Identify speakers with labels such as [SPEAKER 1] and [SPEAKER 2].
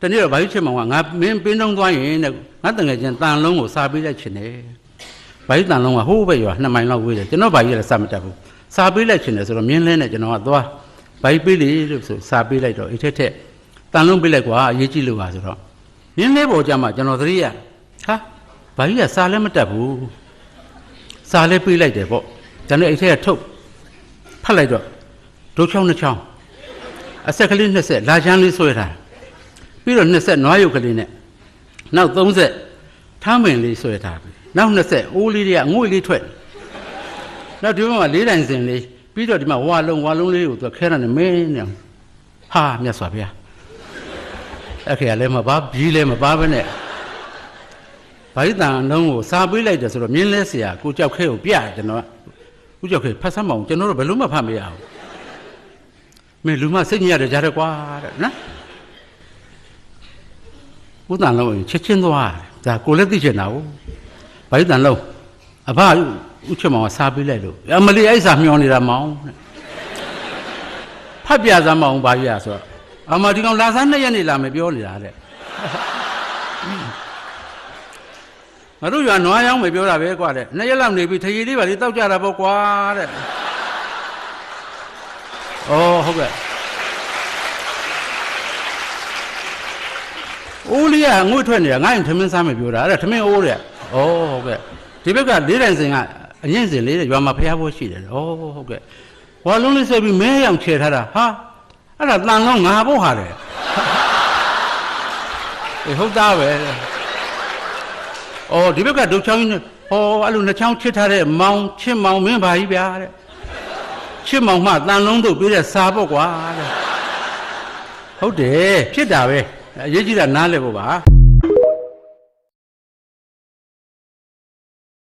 [SPEAKER 1] တနေ့တော့ဘာကြီးချစ်မောင်ကငါမင်းပင်းတုံးသွားရင်တဲ့ငါတငယ်ချင်းတန်လုံးကိုစားပေးလိုက်ချင်တယ်ဘာကြီးတန်လုံးကဟိုးပဲရွာနှစ်မိုင်လောက်ဝေးတယ်ကျွန်တော်ဘာကြီးကလည်းစားမတတ်ဘူးစားပေးလိုက်ချင်တယ်ဆိုတော့မြင်းလဲနဲ့ကျွန်တော်ကသွားဘာကြီးပေးလေလို့ဆိုစားပေးလိုက်တော့အိတ်ထက်ထက်တန်လုံးပေးလိုက်ကွာအရေးကြီးလို့ပါဆိုတော့မြင်းလဲပေါ်ကြမှာကျွန်တော်သတိရဟာဘာကြီးကစားလည်းမတတ်ဘူးစားလည်းပေးလိုက်တယ်ပေါ့ကျွန်တော်အိတ်ထက်ကထုတ်ဖတ်လိုက်တော့ဒုချောင်းနှစ်ချောင်းအဆက်ကလေး20လာချမ်းလေးဆွဲထားတယ် ပြီးတော့20ဆက်နွားရုပ်ကလေးနဲ့နောက်30ထားမင်လေးဆွဲထားပြီနောက်20အိုးလေးတွေကငွေလေးထွက်နောက်ဒီဘက်မှာလေးတိုင်စင်လေးပြီးတော့ဒီမှာဝါလုံးဝါလုံးလေးကိုသူခဲတာနဲ့မင်းနဲ့ဟာမြတ်စွာဘုရားအဲ့ခေကလည်းမပါပြီးလည်းမပါပဲနဲ့ဗိုက်တန်အလုံးကိုစာပေးလိုက်တယ်ဆိုတော့မြင်းလဲဆရာကိုကြောက်ခဲကိုပြတယ်ကျွန်တော်ကဦးကြောက်ခဲဖတ်ဆမ်းမအောင်ကျွန်တော်တို့ဘယ်လို့မှဖတ်မရဘူးမင်းလူမစိတ်ညစ်ရတယ်ကြားတယ်ကွာတဲ့နော် ဥတန်လုံးရင်ချက်ချင်းသွားတယ်ဒါကိုလည်းသိချင်တာကိုဗိုက်တန်လုံးအဖဥချက်မောင်ကစားပေးလိုက်လို့အမလီအဲ့စာမျောနေတာမောင်တဲ့ဖတ်ပြစမ်းမအောင်ဘာကြီးရဆိုတော့အမဒီကောင်လာစားနှစ်ရက်နေလာမယ်ပြောနေတာတဲ့ငါတို့ရွာနွားရောင်းမယ်ပြောတာပဲကွာတဲ့နှစ်ရက်လောက်နေပြီထရီလေးပါလေးတောက်ကြတာပေါ့ကွာတဲ့ဩဟုတ်ကဲ့ အိုးလေးကငွေထွက်နေတာငါ့ရင်ထမင်းစားမယ်ပြောတာအဲ့ဒါထမင်းအိုးတဲ့ဩဟုတ်ကဲ့ဒီဘက်ကလေးတိုင်စင်ကအရင်စင်လေးတဲ့ရွာမှာဖျားဖို့ရှိတယ်ဩဟုတ်ကဲ့ဝါလုံးလေးဆက်ပြီးမဲရောင်ချေထားတာဟာအဲ့ဒါတန်လုံးငါဖို့ဟာတယ်အေးဟုတ်သားပဲဩဒီဘက်ကဒုတ်ချောင်းကြီးနဲ့ဟောအဲ့လိုနှစ်ချောင်းချစ်ထားတဲ့မောင်ချစ်မောင်မင်းပါကြီးဗျာတဲ့ချစ်မောင်မှတန်လုံးတို့ပြီးတဲ့စာပေါ့ကွာတဲ့ဟုတ်တယ်ဖြစ်တာပဲ အရေးကြီးတာနားလဲဖို့ပါ